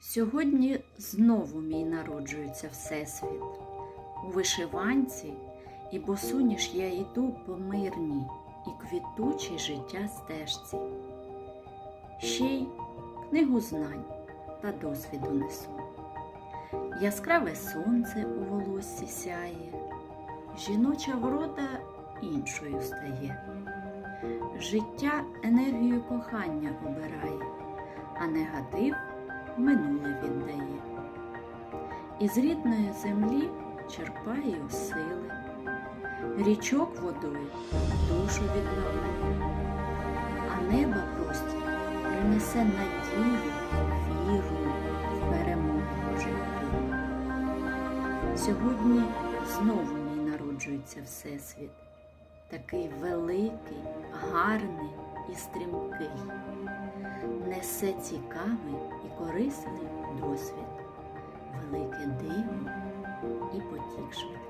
Сьогодні знову мій народжується Всесвіт. У вишиванці і босоніж я йду по мирній і квітучій життя стежці. Ще й книгу знань та досвіду несу. Яскраве сонце у волоссі сяє, жіноча врода іншою стає. Життя енергію кохання обирає, а негатив минуле віддає. Із рідної землі черпаю сили, річок водою душу відновлює, а неба простір принесе надію, віру в перемогу в житті. Сьогодні знову мій народжується Всесвіт, такий великий, гарний і стрімкий, несе цікавий і корисний досвід, велике диво і потік швидкий.